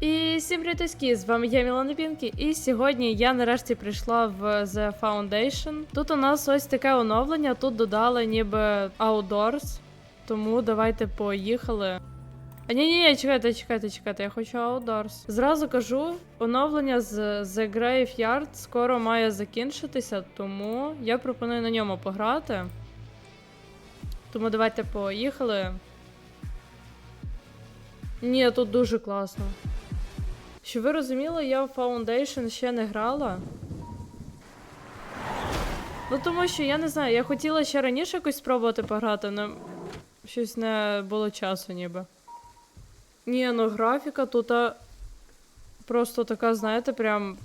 І всім привітки, з вами я Мілана Пінкі, і сьогодні я нарешті прийшла в The Foundation. Тут у нас ось таке оновлення, тут додали ніби Outdoors, тому давайте поїхали. А ні, ні, ні, чекайте, чекайте, чекайте, я хочу Outdoors. Зразу кажу, оновлення з The Graveyard скоро має закінчитися, тому я пропоную на ньому пограти. Тому давайте поїхали. Ні, тут дуже класно. Щоб ви розуміли, я в Foundation ще не грала. Ну, тому що я не знаю, я хотіла ще раніше якось спробувати пограти, але щось не було часу ніби. Ні, ну графіка тут просто така, знаєте, прям.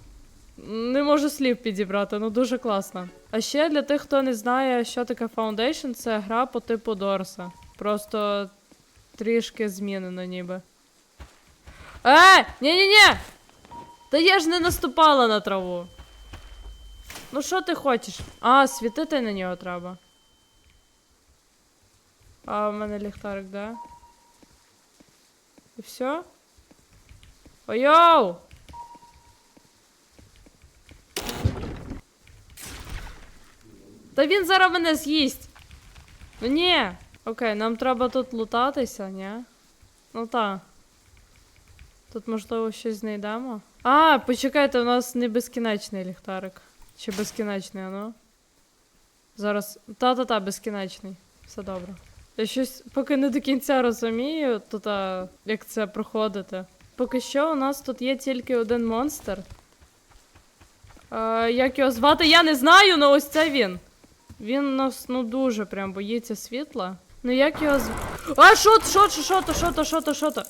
Не можу слів підібрати, ну дуже класно. А ще для тих, хто не знає, що таке Foundation, це гра по типу Дорса. Просто трішки змінено ніби. Е! Ні-ні-ні! Та я ж не наступала на траву. Ну що ти хочеш? А, світити на нього треба. А, в мене ліхтарик, да? І все? Ой-йоу! Та він зараз мене з'їсть. Ну ні. Окей, нам треба тут лутатися, ні? Ну та. Тут, можливо, щось знайдемо. А, почекайте, у нас не безкінечний ліхтарик. Чи безкінечний, а ну? Зараз. Та-та-та, безкінечний. Все добре. Я щось поки не до кінця розумію, тут, а, як це проходити. Поки що у нас тут є тільки один монстр. А, як його звати, я не знаю, але ось це він. Він нас ну дуже прям боїться світла. Ну як його зв... А, що, що, що, що то, що то, що то, що то?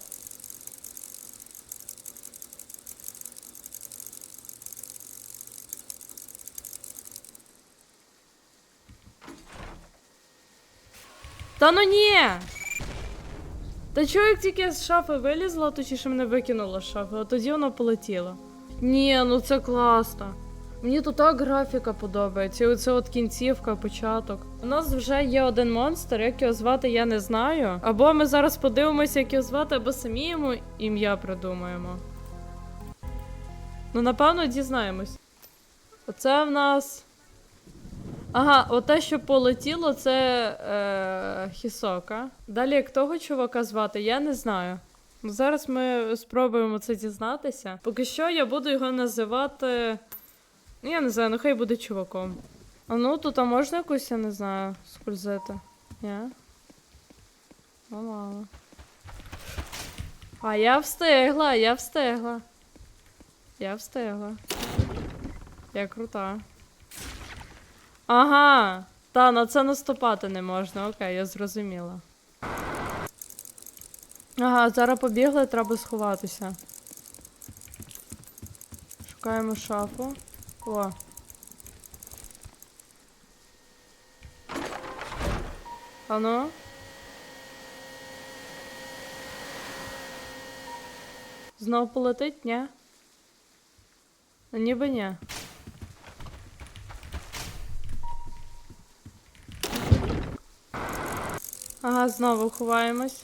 Та ну ні! Та чого як тільки я з шафи вилізла, то чи ще мене викинуло з шафи, а тоді воно полетіло. Ні, ну це класно. Мені тут так графіка подобається. І оце от кінцівка, початок. У нас вже є один монстр, як його звати, я не знаю. Або ми зараз подивимося, як його звати, або самі йому ім'я придумаємо. Ну, напевно, дізнаємось. Оце в нас. Ага, оте, що полетіло, це е, Хісока. Далі, як того чувака звати, я не знаю. Ну, Зараз ми спробуємо це дізнатися. Поки що я буду його називати. Ну, я не знаю, ну хай буде чуваком. А ну, тут а можна якусь, я не знаю, скользити? Ні? Ну, мало. А я встигла, я встигла. Я встигла. Я крута. Ага. Та, на це наступати не можна. Окей, я зрозуміла. Ага, зараз побігли, треба сховатися. Шукаємо шафу. О. Ану. Знов полетить, ні? Ну, ніби ні. Ага, знову ховаємось.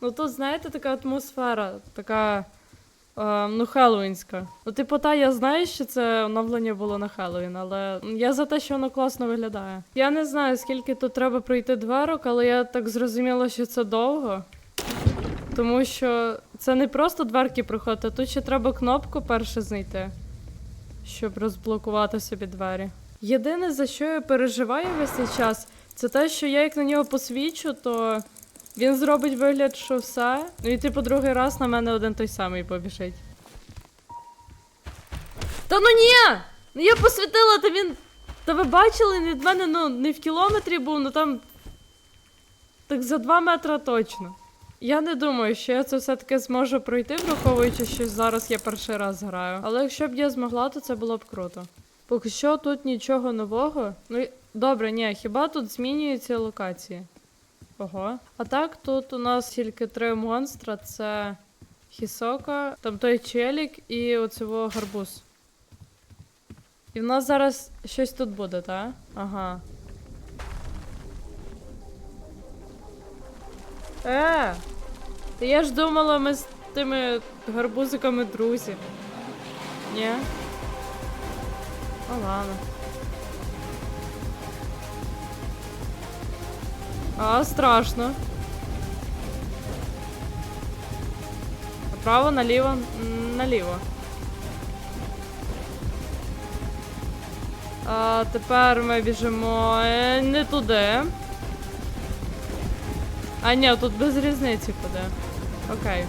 Ну тут, знаєте, така атмосфера, така. Е, ну, Хеллоуінська. Ну, типу, та я знаю, що це оновлення було на Хеллоуін, але я за те, що воно класно виглядає. Я не знаю, скільки тут треба пройти дверок, але я так зрозуміла, що це довго. Тому що це не просто дверки проходити, тут ще треба кнопку перше знайти, щоб розблокувати собі двері. Єдине, за що я переживаю весь цей час, це те, що я як на нього посвічу, то він зробить вигляд, що все. Ну і типу другий раз на мене один той самий побіжить. Та ну ні! Ну я посвітила, та він. Та ви бачили, від мене ну не в кілометрі був, ну там. Так за два метри точно. Я не думаю, що я це все-таки зможу пройти, враховуючи, що зараз я перший раз граю. Але якщо б я змогла, то це було б круто. Поки що тут нічого нового. Ну добре, ні, хіба тут змінюються локації? Ого. А так, тут у нас тільки три монстра: це Хісока, там той челік і оцього гарбуз. І в нас зараз щось тут буде, так? Ага. Е! Та я ж думала, ми з тими гарбузиками друзі. Ні? Ладно. А, страшно. Направо, наліво, наліво. А тепер ми біжимо е, не туди. А ні, тут без різниці куди. Окей.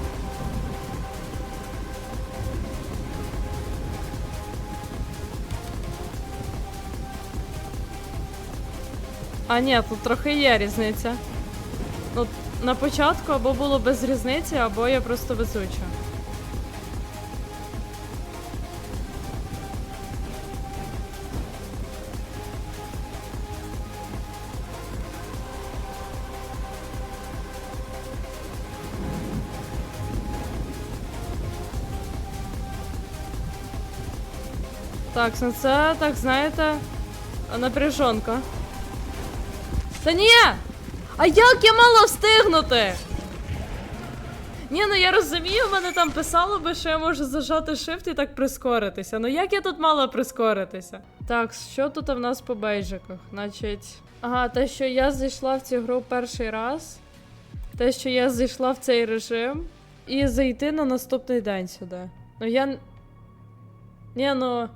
А ні, тут трохи є різниця. Ну, на початку або було без різниці, або я просто везуча. Так, ну це, так, знаєте, напряжонка. Та ні! А як я мала встигнути? Ні, ну я розумію, мене там писало би, що я можу зажати shift і так прискоритися. Ну як я тут мала прискоритися? Так, що тут в нас по бейджиках? Значить. Ага, те, що я зайшла в цю гру перший раз. Те, що я зайшла в цей режим. І зайти на наступний день сюди. Ну я. Ні, ну.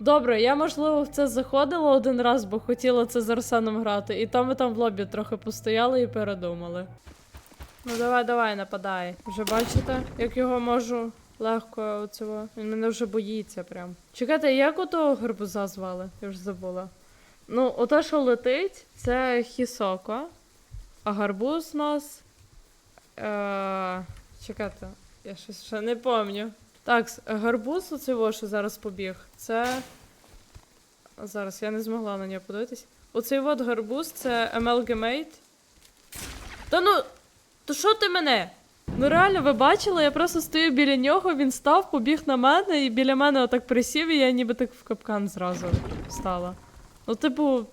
Добре, я можливо в це заходила один раз, бо хотіла це з Арсеном грати, і там ми там в лобі трохи постояли і передумали. Ну давай, давай, нападай. Вже бачите, як його можу легко оцього. Він мене вже боїться прям. Чекайте, як ото гарбуза звали? Я вже забула. Ну, ото, що летить, це Хісоко. А гарбуз у нас. Е... Чекайте, я щось ще не пам'ятаю. Так, гарбуз оцього, що зараз побіг, це. Зараз я не змогла на нього подивитись. Оцей от гарбуз це Amalgamate. Та ну. То що ти мене? Ну реально, ви бачили, я просто стою біля нього, він став, побіг на мене, і біля мене отак присів, і я ніби так в капкан зразу встала. Ну, типу,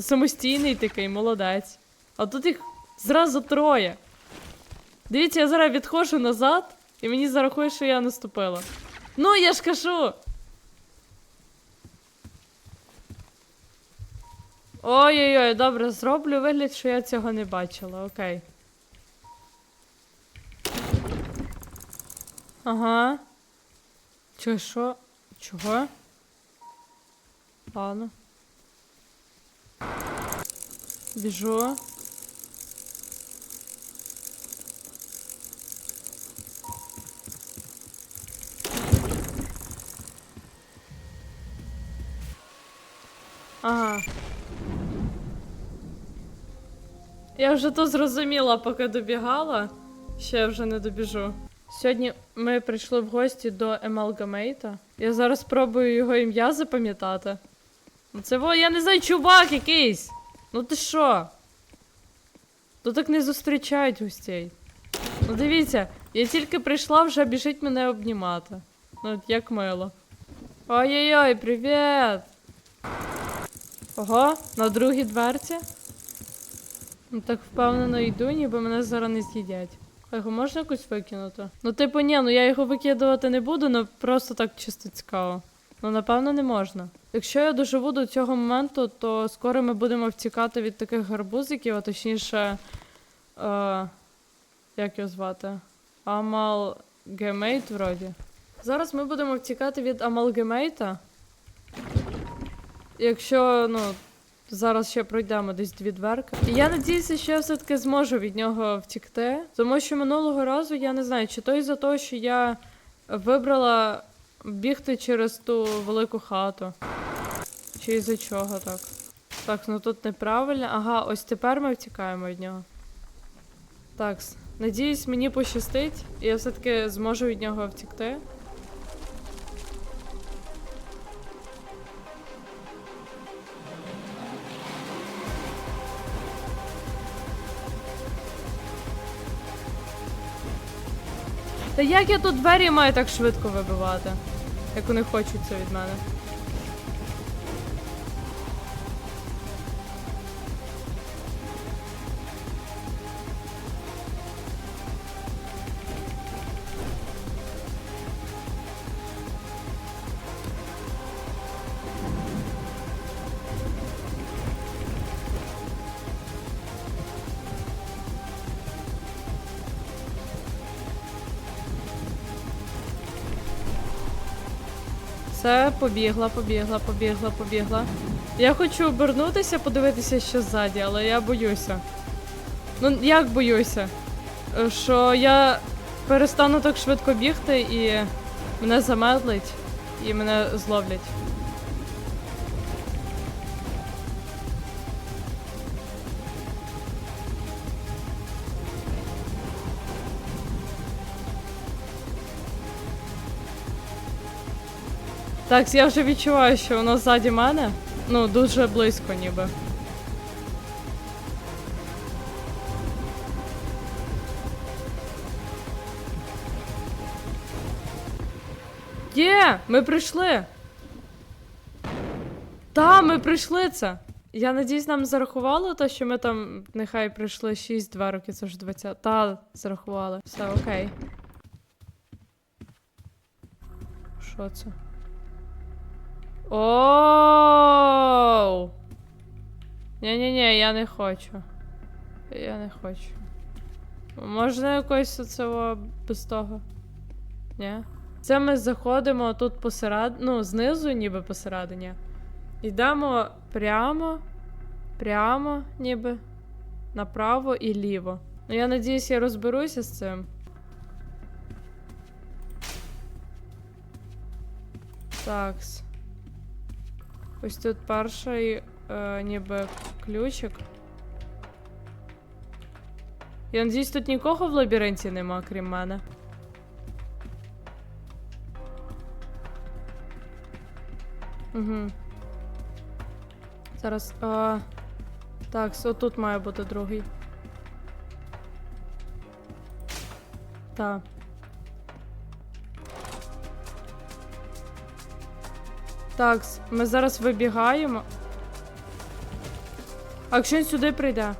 самостійний такий, молодець. А тут їх зразу троє. Дивіться, я зараз відходжу назад, і мені зарахує, що я наступила. Ну, я ж кажу. Ой-ой-ой, добре, зроблю вигляд, що я цього не бачила, окей. Ага. Чи що? Чого? Ладно. Біжу. Ага. Я вже то зрозуміла, поки добігала. Ще я вже не добіжу. Сьогодні ми прийшли в гості до Емалгамейта. Я зараз спробую його ім'я запам'ятати. Ну Це во, я не знаю, чувак якийсь. Ну ти що? Тут так не зустрічають гостей. Ну дивіться, я тільки прийшла, вже біжить мене обнімати. Ну, як мило. Ой-ой-ой, привіт! Ого, на другій дверці. Ну так впевнено йду, ніби мене зараз не з'їдять. А його можна якось викинути? Ну, типу, ні, ну я його викидувати не буду, ну просто так чисто цікаво. Ну, напевно, не можна. Якщо я доживу до цього моменту, то скоро ми будемо втікати від таких гарбузиків, а точніше. Е, як його звати? Амалгемейт, вроді. Зараз ми будемо втікати від Амалгемейта. Якщо, ну, зараз ще пройдемо десь дві дверки. І я надіюся, що я все-таки зможу від нього втікти. Тому що минулого разу я не знаю, чи то із-за того, що я вибрала бігти через ту велику хату. Чи із-за чого так? Так, ну тут неправильно. Ага, ось тепер ми втікаємо від нього. Так, надіюсь, мені пощастить, і я все-таки зможу від нього втікти. Та як я тут двері маю так швидко вибивати? Як вони хочуть це від мене. Все, побігла, побігла, побігла, побігла. Я хочу обернутися, подивитися, що ззаді, але я боюся. Ну, як боюся? Е, Що я перестану так швидко бігти і мене замедлить, і мене зловлять. Так, я вже відчуваю, що воно ззаді мене. Ну, дуже близько ніби. Є, ми прийшли. Та, ми прийшли це. Я надіюсь, нам зарахувало те, що ми там нехай прийшли 6-2 роки, це ж 20. Та, зарахували. Все, окей. Що це? Оу! Ні-ні-ні, я не хочу. Я не хочу. Можна якось оцього без того? Ні? Це ми заходимо тут посеред... ну, знизу, ніби посередині. Йдемо прямо, прямо, ніби, направо і ліво. Ну, я надіюсь, я розберуся з цим. Такс. Ось тут перший, е, ніби ключик. Я надіюсь, тут нікого в лабіринті нема, крім мене. Угу. Зараз. А... Так, отут має бути другий. Так. Так, ми зараз вибігаємо. А якщо він сюди прийде?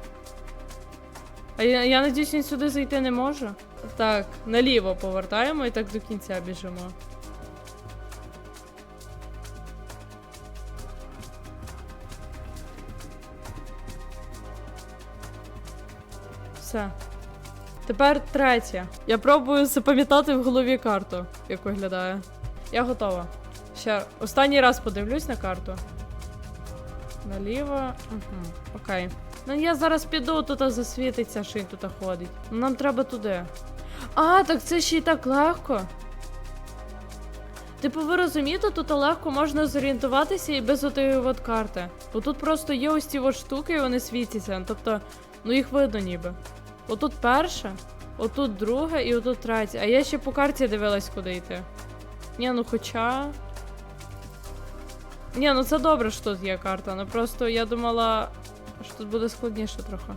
А я, я надіюсь, він сюди зайти не може. Так, наліво повертаємо і так до кінця біжимо. Все. Тепер третє. Я пробую запам'ятати в голові карту, як виглядає. Я готова. Ще останній раз подивлюсь на карту. Наліво. Угу. Окей. Ну я зараз піду, тут засвітиться, що він тут ходить. Ну, Нам треба туди. А, так це ще й так легко. Типу, ви розумієте, тут легко можна зорієнтуватися і без отої от карти. Бо тут просто є ось ці от штуки, і вони світяться. Тобто, ну їх видно ніби. Отут перше, отут друге і отут третє. А я ще по карті дивилась, куди йти. Ні, ну хоча. Ні, ну це добре, що тут є карта. Ну просто я думала, що тут буде складніше трохи.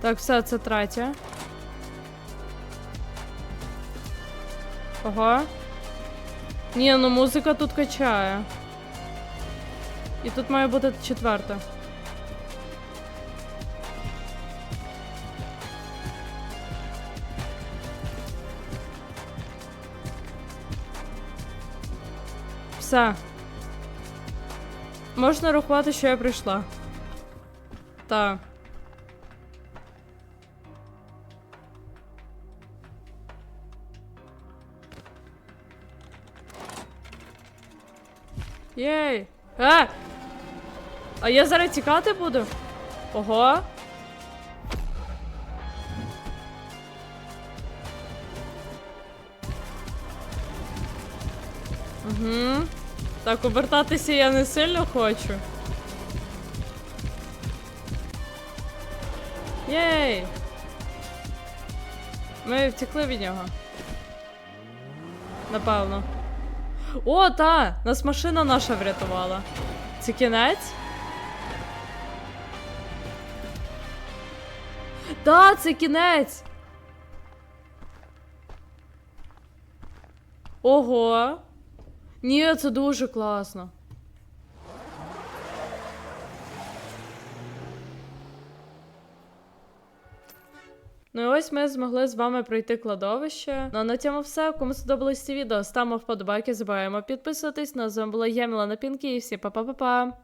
Так, все, це третє. Ого. Ні, ну музика тут качає. І тут має бути четверта. Все. Можна рахувати, що я прийшла. Так. Єй! А! А я зараз тікати буду? Ого. Угу. Так, обертатися я не сильно хочу. Єй! Ми втекли від нього. Напевно. О, та! Нас машина наша врятувала. Це кінець? Та, це кінець! Ого! Ні, це дуже класно. Ну і ось ми змогли з вами пройти кладовище. Ну а на цьому все. Кому сподобалось це відео, ставимо вподобайки, забуваємо підписуватись. Ну з вами була я, Мілана пінки і всі па-па-па-па.